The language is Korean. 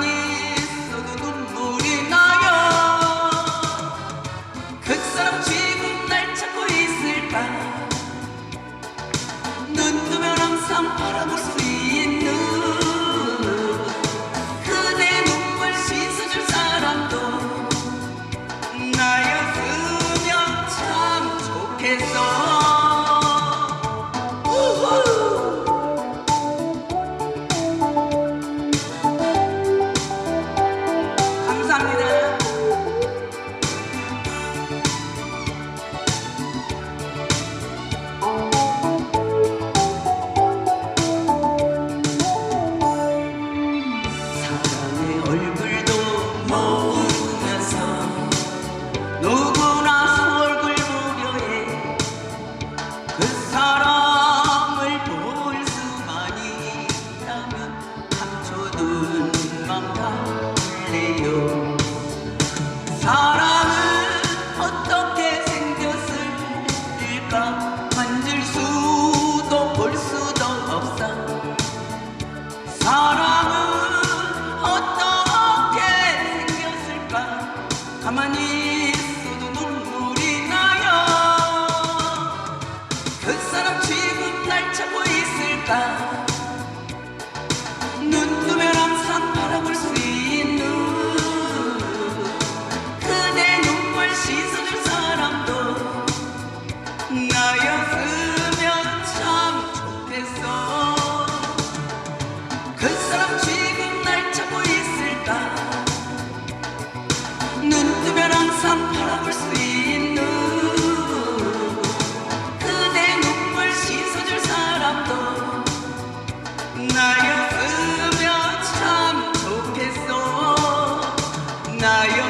please. 가만히 있어도 눈물이 나요. 그 사람 지금 날 찾고 있을까? 눈 뜨면 항상 바라볼 수 있는 그대 눈물 씻어줄 사람도 나였으면 참 좋겠어. 그 사람 나였